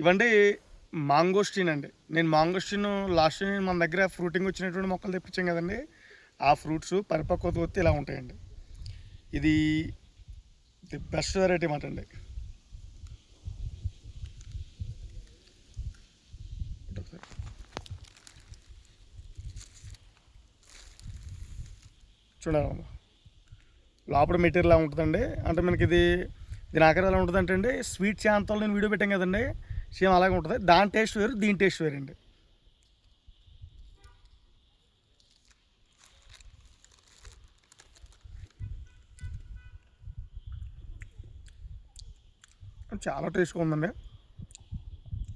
ఇవండి మాంగోస్టీన్ అండి. నేను మాంగోస్టీన్ లాస్ట్ నేను మన దగ్గర ఫ్రూటింగ్ వచ్చినటువంటి మొక్కలు తెప్పించాం కదండి. ఆ ఫ్రూట్స్ పరిపక్వత వచ్చి ఇలా ఉంటాయండి. ఇది ది బెస్ట్ వెరైటీ మాట అండి. చూడాలమ్మా లోపల మెటీరియల్ ఎలా ఉంటుందండి. అంటే మనకి ఇది దీని ఆకారం ఎలా ఉంటుంది అంటే అండి స్వీట్ శాంతాలు నేను వీడియో పెట్టాం కదండి. సేమ్ అలాగే ఉంటుంది. దాని టేస్ట్ వేరు దీని టేస్ట్ వేరండి. చాలా టేస్ట్గా ఉందండి.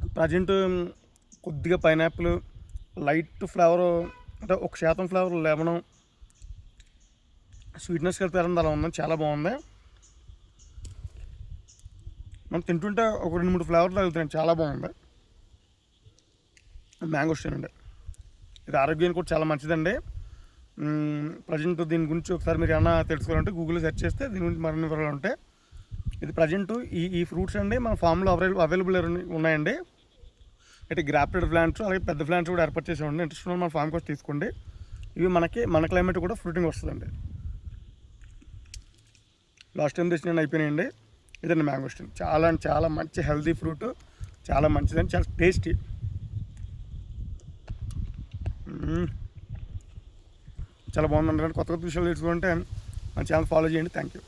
ప్రజెంట్ కొద్దిగా పైనాపిల్ లైట్ ఫ్లేవర్ అంటే ఒక శాతం ఫ్లేవర్ లెమన్ స్వీట్నెస్ కలిపారండి అలా ఉందండి. చాలా బాగుంది. మనం తింటుంటే ఒక రెండు మూడు ఫ్లేవర్లు తగులుతున్నాయి చాలా బాగుంది. మ్యాంగో స్టోన్ అండి. ఇది ఆరోగ్యానికి కూడా చాలా మంచిదండి. ప్రజెంట్ దీని గురించి ఒకసారి మీరు ఏమన్నా తెలుసుకోవాలంటే గూగుల్లో సెర్చ్ చేస్తే దీని గురించి మరిన్ని వివరాలు ఉంటాయి. ఇది ప్రజెంట్ ఈ ఈ ఫ్రూట్స్ అండి మన ఫామ్లో అవైలబుల్ అవైలబుల్ ఉన్నాయండి. అంటే గ్రాప్టెడ్ ప్లాంట్స్ అలాగే పెద్ద ప్లాంట్స్ కూడా ఏర్పాటు చేసి ఇంట్రెస్ట్ ఉన్న మన ఫామ్ కోసం తీసుకోండి. ఇవి మనకి మన క్లైమేట్ కూడా ఫ్రూటింగ్ వస్తుందండి. లాస్ట్ టైం తెచ్చిన అయిపోయినాయండి. ఇదండి మ్యాంగోస్టిన్ చాలా చాలా మంచి హెల్తీ ఫ్రూట్ చాలా మంచిదని చాలా టేస్టీ. చాలా బాగుందండి. కొత్త కొత్త విషయాలు తెలుసుకుంటే మన ఛానల్ ఫాలో చేయండి. Thank you